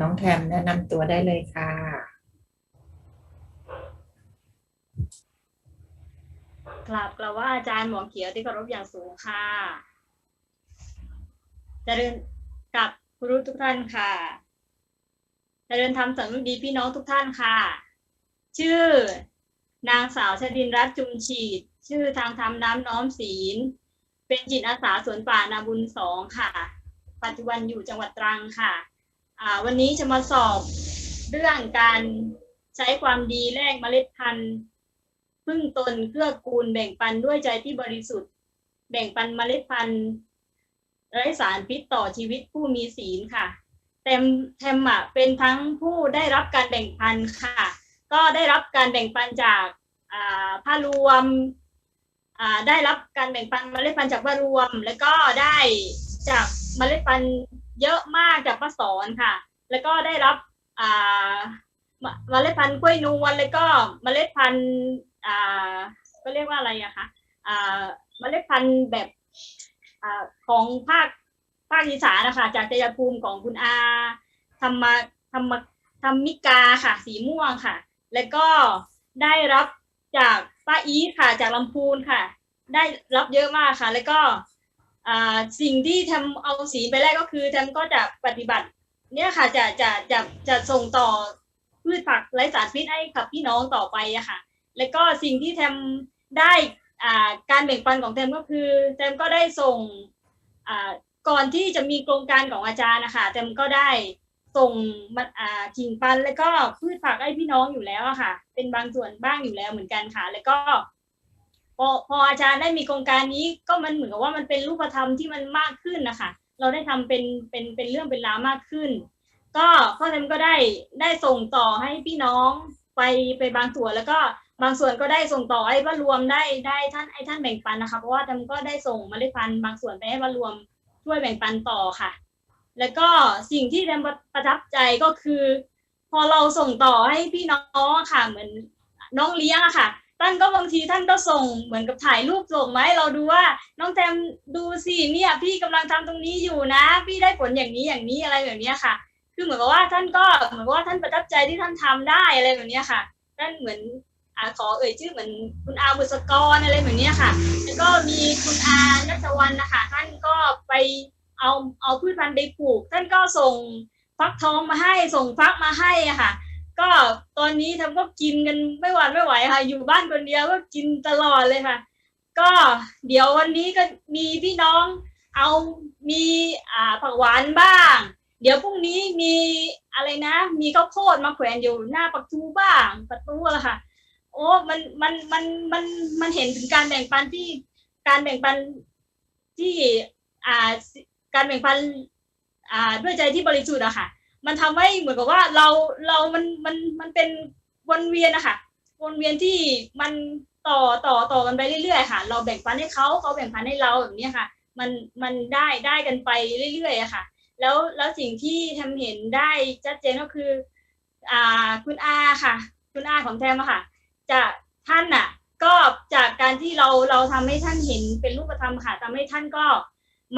น้องแทมแนะนำตัวได้เลยค่ะ กราบกล่าวว่าอาจารย์หมอเขียวที่เคารพอย่างสูงค่ะเจริญกับครูทุกท่านค่ะเจริญธรรมสังนุดีพี่น้องทุกท่านค่ะ ชื่อนางสาวชดินรัตน์จุมฉีด ชื่อทางธรรมน้ำน้อมศีล เป็นจิตอาสาสวนป่านาบุญสองค่ะ ปัจจุบันอยู่จังหวัดตรังค่ะ วันนี้จะมาสอบเรื่องการใช้ความดีแลกเมล็ดพันธุ์พึ่งตนเกื้อกูลแบ่งปันด้วยใจที่บริสุทธิ์ แบ่งปันเมล็ดพันธุ์ไร้สารพิษต่อชีวิตผู้มีศีลค่ะเต็มเทมอะเป็นทั้งผู้ได้รับการแบ่งปันค่ะ ก็ได้รับการแบ่งปันจากอ่าผ้ารวมได้รับการแบ่งปันเมล็ดพันธุ์จากผ้ารวม แล้วก็ได้จากเมล็ดพันธุ์ เยอะมากจากป้าสอนค่ะ แล้วก็ได้รับอ่าเมล็ดพันธุ์กล้วยนวลแล้วก็เมล็ดพันธุ์อ่าก็เรียกว่าอะไรอะคะอ่าเมล็ดพันธุ์แบบอ่าของภาคภาคอีสานนะคะจากชัยภูมิของคุณอาธรรมธรรมธรรมิกาค่ะ สีม่วงค่ะ แล้วก็ได้รับจากป้าอีค่ะ จากลำพูนค่ะ ได้รับเยอะมากค่ะ แล้วก็ สิ่งที่ทำเอาสีไปแรกก็คือทำก็จะปฏิบัติ เนี่ยค่ะจะจะจะจะส่งต่อพืชผักไร้สารพิษให้กับพี่น้องต่อไปอะค่ะ แล้วก็สิ่งที่แทมได้อ่าการแบ่งปันของแทมก็คือแทมก็ได้ส่งอ่าก่อนที่จะมีโครงการของอาจารย์นะคะแทมก็ได้ส่งมาอ่ากิ่งปันแล้วก็พืชผักให้พี่น้องอยู่แล้วอะค่ะ เป็นบางส่วนบ้างอยู่แล้วเหมือนกันค่ะ แล้วก็ พอพออาจารย์ได้มีโครงการนี้ก็มันเหมือนกับว่ามันเป็นรูปธรรมที่มันมากขึ้นนะคะเราได้ทำเป็นเป็นเป็นเรื่องเป็นราวมากขึ้น ก็พ่อแทมก็ได้ได้ส่งต่อให้พี่น้องไปไปบางส่วนแล้วก็บางส่วนก็ได้ส่งต่อให้ว่ารวมได้ได้ท่านไอ้ท่านแบ่งปันนะคะเพราะว่าแทมก็ได้ส่งเมล็ดพันธุ์บางส่วนไปให้ว่ารวมช่วยแบ่งปันต่อค่ะ แล้วก็สิ่งที่แทมประทับใจก็คือ พอเราส่งต่อให้พี่น้องค่ะเหมือนน้องเลี้ยงอะค่ะ ท่านก็บางทีท่านก็ส่งเหมือนกับถ่ายรูปส่งมาให้เราดูว่า น้องแทมดูสิเนี่ยพี่กำลังทำตรงนี้อยู่นะ พี่ได้ผลอย่างนี้อย่างนี้อะไรแบบนี้ค่ะ คือเหมือนกับว่าท่านก็เหมือนกับว่าท่านประทับใจที่ท่านทำได้อะไรแบบนี้ค่ะท่านเหมือนอขอเอ่ยชื่อเหมือนคุณอาบุษกรอะไรแบบนี้ค่ะ แล้วก็มีคุณอานัชวันนะคะท่านก็ไปเอาเอาพืชพันธุ์ไปปลูก ท่านก็ส่งฟักทองมาให้ส่งฟักมาให้อะค่ะ ก็ตอนนี้ทำก็กินกันไม่หวานไม่ไหวค่ะ อยู่บ้านคนเดียวก็กินตลอดเลยค่ะ ก็เดี๋ยววันนี้ก็มีพี่น้องเอามีอ่าผักหวานบ้าง เดี๋ยวพรุ่งนี้มีอะไรนะ มีข้าวโพดมาแขวนอยู่หน้าประตูบ้างประตูอะค่ะ โอ้มันมันมันมันมันเห็นถึงการแบ่งปันที่การแบ่งปันที่อ่าการแบ่งปันอ่าด้วยใจที่บริสุทธิ์อะค่ะ มันทำให้เหมือนกับว่าเราเรามันมันมันเป็นวนเวียนนะคะวนเวียนที่มันต่อต่อต่อกันไปเรื่อยๆค่ะ เราแบ่งปันให้เขาเขาแบ่งปันให้เราแบบนี้ค่ะ มันมันได้ได้กันไปเรื่อยๆค่ะ แล้วแล้วสิ่งที่ทำเห็นได้ชัดเจนก็คือ อ่าคุณอาค่ะ คุณอาของแทมค่ะ จะท่านน่ะ ก็จากการที่เราเราทำให้ท่านเห็นเป็นรูปธรรมค่ะทำให้ท่านก็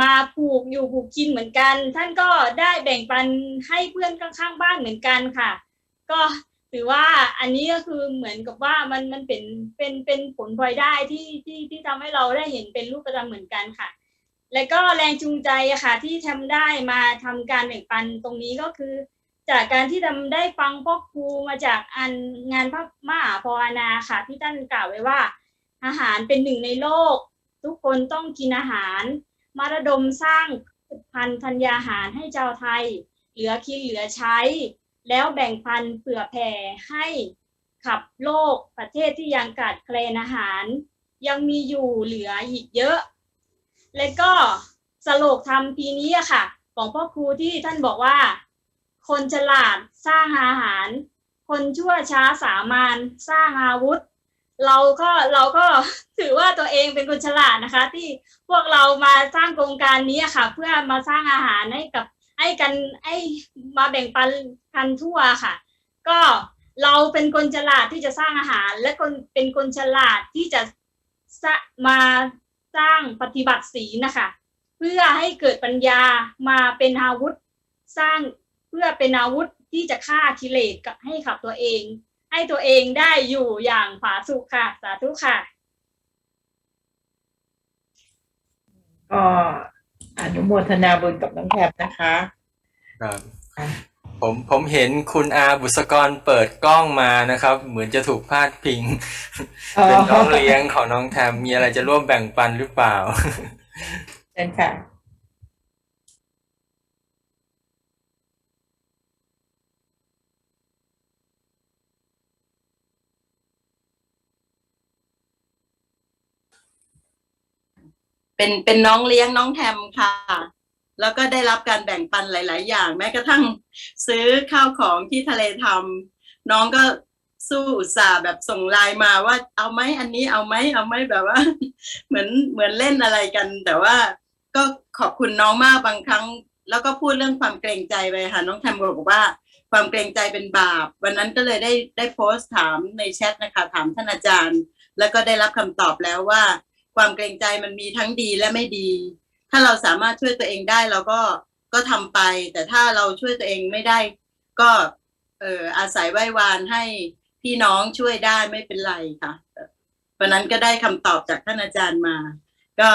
มาผูกอยู่ผูกกินเหมือนกัน ท่านก็ได้แบ่งปันให้เพื่อนข้างๆบ้านเหมือนกันค่ะ ก็ถือว่าอันนี้ก็คือเหมือนกับว่ามันมันเป็นเป็นเป็นผลพลอยได้ที่ที่ที่ทำให้เราได้เห็นเป็นรูปธรรมเหมือนกันค่ะ และก็แรงจูงใจอะค่ะที่ทำได้มาทำการแบ่งปันตรงนี้ก็คือ จากการที่ทำได้ฟังพ่อครูมาจากอันงานพระมหาภานาค่ะ ที่ท่านกล่าวไว้ว่า อาหารเป็นหนึ่งในโลก ทุกคนต้องกินอาหาร มาระดมสร้างพันธุ์ธัญญาหารให้เจ้าไทย เหลือกินเหลือใช้ แล้วแบ่งปันเผื่อแผ่ให้ขับโลกประเทศที่ยังขาดแคลนอาหาร ยังมีอยู่เหลืออีกเยอะ และก็สโลกธรรมปีนี้อะค่ะ ของพ่อครูที่ท่านบอกว่า คนฉลาดสร้างอาหาร คนชั่วช้าสามานสร้างอาวุธ เราก็เราก็ถือว่าตัวเองเป็นคนฉลาดนะคะ ที่พวกเรามาสร้างโครงการนี้ค่ะ เพื่อมาสร้างอาหารให้กับให้กันให้มาแบ่งปันกันทั่วค่ะ ก็เราเป็นคนฉลาดที่จะสร้างอาหาร และคนเป็นคนฉลาดที่จะสะมาสร้างปฏิบัติศีลนะคะ เพื่อให้เกิดปัญญามาเป็นอาวุธ สร้างเพื่อเป็นอาวุธที่จะฆ่ากิเลสกับให้ขับตัวเอง ให้ตัวเองได้อยู่อย่างผาสุกค่ะ สาธุค่ะ ก็อนุโมทนาบุญกับน้องแทบนะคะครับอะผมผมเห็นคุณอาบุษกรเปิดกล้องมานะครับ เหมือนจะถูกพาดพิง เป็นน้องเลี้ยงของน้องแทมมีอะไรจะร่วมแบ่งปันหรือเปล่าเชิญค่ะ เป็นเป็นน้องเลี้ยงน้องแทมค่ะ แล้วก็ได้รับการแบ่งปันหลาย ๆ อย่าง แม้กระทั่งซื้อข้าวของที่ทะเลทำน้องก็สู้อุตส่าห์แบบส่งไลน์มาว่า เอาไหมอันนี้เอาไหมเอาไหมแบบว่า เหมือนเหมือนเล่นอะไรกัน แต่ว่าก็ขอบคุณน้องมากบางครั้ง แล้วก็พูดเรื่องความเกรงใจไปค่ะน้องแทมบอกว่า ความเกรงใจเป็นบาป วันนั้นก็เลยได้ได้โพสต์ถามในแชทนะคะ ถามท่านอาจารย์ แล้วก็ได้รับคำตอบแล้วว่า ความเกรงใจมันมีทั้งดีและไม่ดี ถ้าเราสามารถช่วยตัวเองได้เราก็ก็ทำไป แต่ถ้าเราช่วยตัวเองไม่ได้ ก็เอออาศัยไหว้วานให้พี่น้องช่วยได้ไม่เป็นไรค่ะวันนั้นก็ได้คำตอบจากท่านอาจารย์มา ก็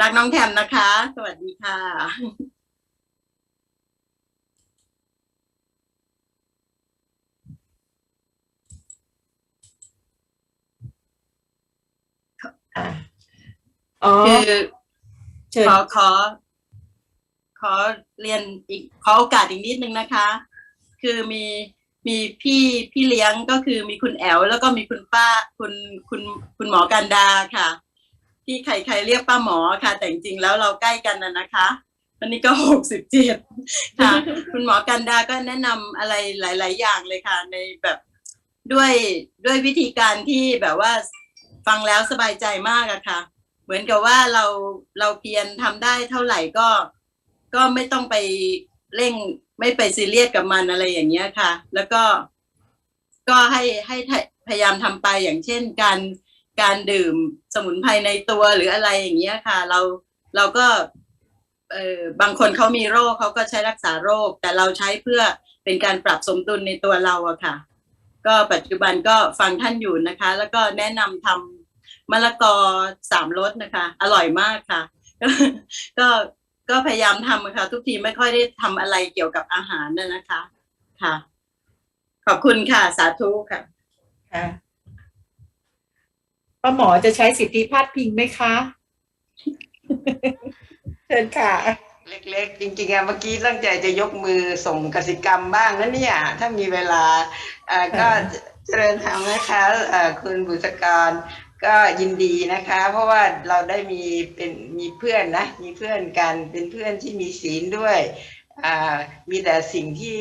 รักน้องแทมนะคะ สวัสดีค่ะ อ๋อคือเชิญขอขอ ขอเรียนอีกขอโอกาสอีกนิดนึงนะคะ คือมีมีพี่พี่เลี้ยงก็คือมีคุณแอลแล้วก็มีคุณป้าคุณคุณคุณหมอกันดาค่ะ ที่ใครใครเรียกป้าหมอค่ะ แต่จริงๆแล้วเราใกล้กันนะนะคะวันนี้ก็หกสิบเจ็ดค่ะ คุณหมอกันดาก็แนะนำอะไรหลาย ๆ อย่างเลยค่ะ ในแบบด้วยด้วยวิธีการที่แบบว่าฟังแล้วสบายใจมากอะค่ะ เหมือนกับว่าเราเราเพียรทำได้เท่าไหร่ก็ก็ไม่ต้องไปเร่งไม่ไปซีเรียสกับมันอะไรอย่างเงี้ยค่ะ แล้วก็ก็ให้ให้พยายามทำไปอย่างเช่น การการดื่มสมุนไพรในตัวหรืออะไรอย่างเงี้ยค่ะ เราเราก็เออบางคนเขามีโรคเขาก็ใช้รักษาโรค แต่เราใช้เพื่อเป็นการปรับสมดุลในตัวเราอะค่ะ ก็ปัจจุบันก็ฟังท่านอยู่นะคะ แล้วก็แนะนำทำ มะละกอสามรสนะคะ อร่อยมากค่ะ ก็ก็พยายามทำอะค่ะ ทุกทีไม่ค่อยได้ทำอะไรเกี่ยวกับอาหารนะนะคะ ค่ะ ขอบคุณค่ะ สาธุค่ะค่ะป้าหมอจะใช้สิทธิพาดพิงไหมคะ เชิญค่ะ เล็กๆ จริงๆอะเมื่อกี้ตั้งใจจะยกมือส่งกสิกรรมบ้างนะเนี่ย ถ้ามีเวลาเอ่อก็เจริญธรรมนะคะเอ่อคุณบุษกร ก็ยินดีนะคะ เพราะว่าเราได้มีเป็นมีเพื่อนนะ มีเพื่อนกันเป็นเพื่อนที่มีศีลด้วยมีแต่สิ่งที่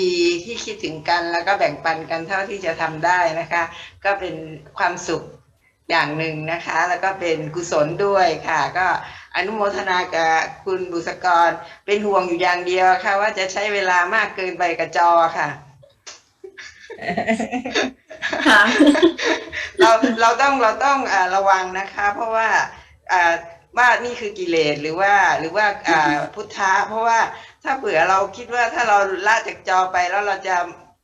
ดีๆที่คิดถึงกันแล้วก็แบ่งปันกันเท่าที่จะทำได้นะคะ ก็เป็นความสุขอย่างหนึ่งนะคะ แล้วก็เป็นกุศลด้วยค่ะ ก็อนุโมทนากับคุณบุษกร เป็นห่วงอยู่อย่างเดียวค่ะ ว่าจะใช้เวลามากเกินไปกับจอค่ะ เราเราต้องเราต้องอ่าระวังนะคะ เพราะว่าอ่าว่านี่คือกิเลสหรือว่าหรือว่าอ่าพุทธะเพราะว่าถ้าเผื่อเราคิดว่าถ้าเราละจากจอไปแล้วเราจะ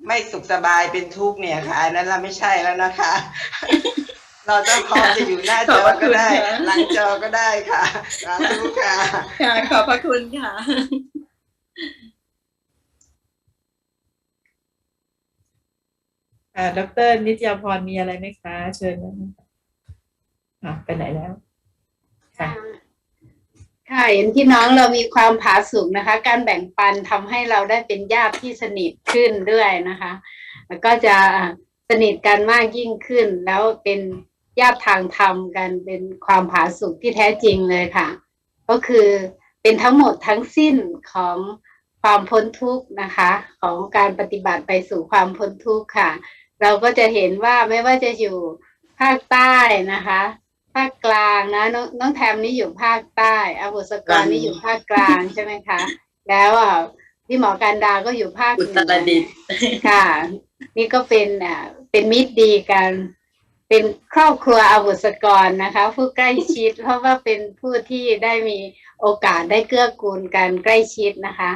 ไม่สุขสบายเป็นทุกข์เนี่ยค่ะอันนั้นเราไม่ใช่แล้วนะคะ เราต้องพร้อมจะอยู่หน้าจอก็ได้ หลังจอก็ได้ค่ะสาธุค่ะค่ะขอบพระคุณค่ะ อ่าดรนิตยาพรมีอะไรไหมคะ เชิญนะคะอะไปไหนแล้ว ค่ะ ค่ะเห็นพี่น้องเรามีความผาสุกนะคะ การแบ่งปันทำให้เราได้เป็นญาติที่สนิทขึ้นด้วยนะคะ แล้วก็จะสนิทกันมากยิ่งขึ้น แล้วเป็นญาติทางธรรมกันเป็นความผาสุกที่แท้จริงเลยค่ะ ก็คือเป็นทั้งหมดทั้งสิ้นของความพ้นทุกข์นะคะ ของการปฏิบัติไปสู่ความพ้นทุกข์ค่ะ เราก็จะเห็นว่าไม่ว่าจะอยู่ภาคใต้นะคะ ภาคกลางนะน้องน้องแทมนี่อยู่ภาคใต้อาบุษกรนี่อยู่ภาคกลางใช่ไหมคะ แล้วอะพี่หมอการดาก็อยู่ภาคอุเหตนืรดิอตถ์ค่ะ นี่ก็เป็นอะเป็นมิตรดีกัน เป็นครอบครัวอาบุษกรนะคะ ผู้ใกล้ชิด เพราะว่าเป็นผู้ที่ได้มีโอกาสได้เกื้อกูลกันใกล้ชิดนะคะ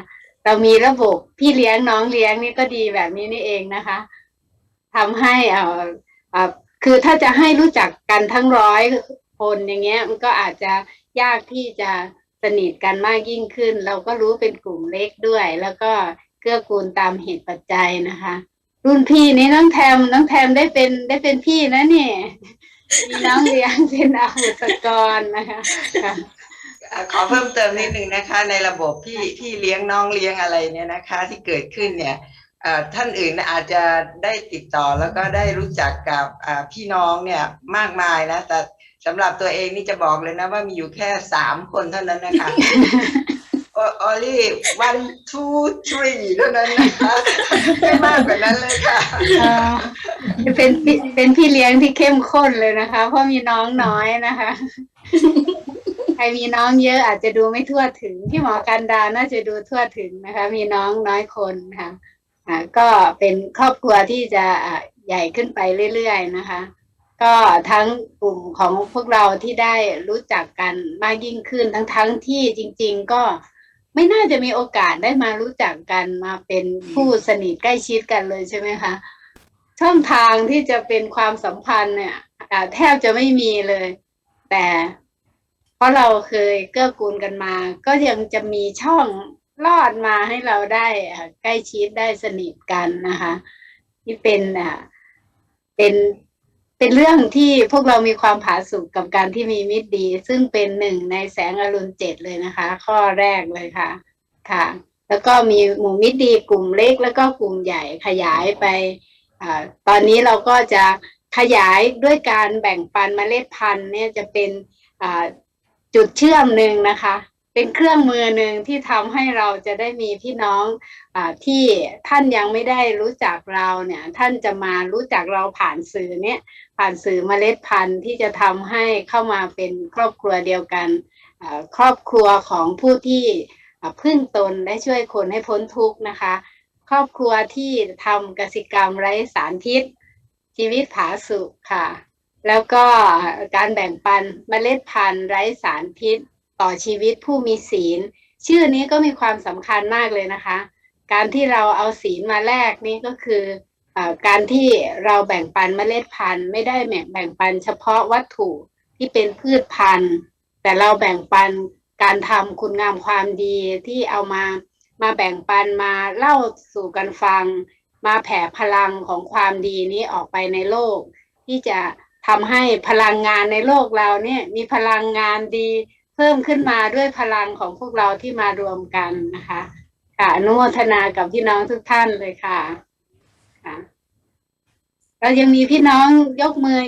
เรามีระบบพี่เลี้ยงน้องเลี้ยงนี่ก็ดีแบบนี้นี่เองนะคะ ทำให้เอ่ออ่อคือถ้าจะให้รู้จักกันทั้งร้อยคนอย่างเงี้ย มันก็อาจจะยากที่จะสนิทกันมากยิ่งขึ้น เราก็รู้เป็นกลุ่มเล็กด้วย แล้วก็เกื้อกูลตามเหตุปัจจัยนะคะ รุ่นพี่นี่น้องแทมน้องแทมได้เป็นได้เป็นพี่นะเนี่ยมีน้องเลี้ยงเป็นอาหุศกรนะคะคะขอเพิ่มเติมนิดนึงนะคะ ในระบบพี่พี่เลี้ยงน้องเลี้ยงอะไรเนี่ยนะคะ ที่เกิดขึ้นเนี่ย ท่านอื่นอาจจะได้ติดต่อแล้วก็ได้รู้จักกับอ่าพี่น้องเนี่ยมากมายนะ แต่สำหรับตัวเองนี่จะบอกเลยนะว่ามีอยู่แค่สามคนเท่านั้นนะคะโออลี่ one two three เท่านั้นนะคะไม่มากกว่านั้นเลยค่ะเอ่อเป็นพี่เป็นพี่เลี้ยงที่เข้มข้นเลยนะคะ เพราะมีน้องน้อยนะคะ ใครมีน้องเยอะอาจจะดูไม่ทั่วถึงพี่หมอกันดาน่าจะดูทั่วถึงนะคะ มีน้องน้อยคนค่ะอ่า ก็เป็นครอบครัวที่จะใหญ่ขึ้นไปเรื่อยๆนะคะ ก็ทั้งกลุ่มของพวกเราที่ได้รู้จักกันมากยิ่งขึ้นทั้งทั้งที่จริง ๆ ก็ไม่น่าจะมีโอกาสได้มารู้จักกันมาเป็นผู้สนิทใกล้ชิดกันเลยใช่ไหมคะช่องทางที่จะเป็นความสัมพันธ์เนี่ยแทบจะไม่มีเลย แต่เพราะเราเคยเกื้อกูลกันมา ก็ยังจะมีช่อง ลอดมาให้เราได้ใกล้ชิดได้สนิทกันนะคะที่เป็นอ่าเป็นเป็นเรื่องที่พวกเรามีความผาสุกกับการที่มีมิตรดี ซึ่งเป็นหนึ่งในแสงอรุณเจ็ดเลยนะคะ ข้อแรกเลยค่ะ ค่ะ แล้วก็มีหมู่มิตรดีกลุ่มเล็กแล้วก็กลุ่มใหญ่ขยายไปอาตอนนี้เราก็จะขยายด้วยการแบ่งปันเมล็ดพันธุ์เนี่ยจะเป็นอ่าจุดเชื่อมหนึ่งนะคะ เป็นเครื่องมือหนึ่งที่ทำให้เราจะได้มีพี่น้องอที่ท่านยังไม่ได้รู้จักเราเนี่ย ท่านจะมารู้จักเราผ่านสื่อเนี่ยผ่านสื่อเมล็ดพันธุ์ที่จะทำให้เข้ามาเป็นครอบครัวเดียวกันครอบครัวของผู้ที่พึ่งตนและช่วยคนให้พ้นทุกข์นะคะ ครอบครัวที่ทำกสิกรรมไร้สารพิษ ชีวิตผาสุกค่ะ แล้วก็การแบ่งปันเมล็ดพันธุ์ไร้สารพิษ ต่อชีวิตผู้มีศีล ชื่อนี้ก็มีความสำคัญมากเลยนะคะ การที่เราเอาศีลมาแลกนี่ก็คืออการที่เราแบ่งปันเมล็ดพันธุ์ ไม่ได้แบ่งแบ่งปันเฉพาะวัตถุที่เป็นพืชพันธุ์ แต่เราแบ่งปันการทำคุณงามความดีที่เอามามาแบ่งปันมาเล่าสู่กันฟัง มาแผ่พลังของความดีนี้ออกไปในโลก ที่จะทำให้พลังงานในโลกเราเนี่ยมีพลังงานดี เพิ่มขึ้นมาด้วยพลังของพวกเราที่มารวมกันนะคะค่ะอนุโมทนากับพี่น้องทุกท่านเลยค่ะค่ะ เรายังมีพี่น้องยกมือ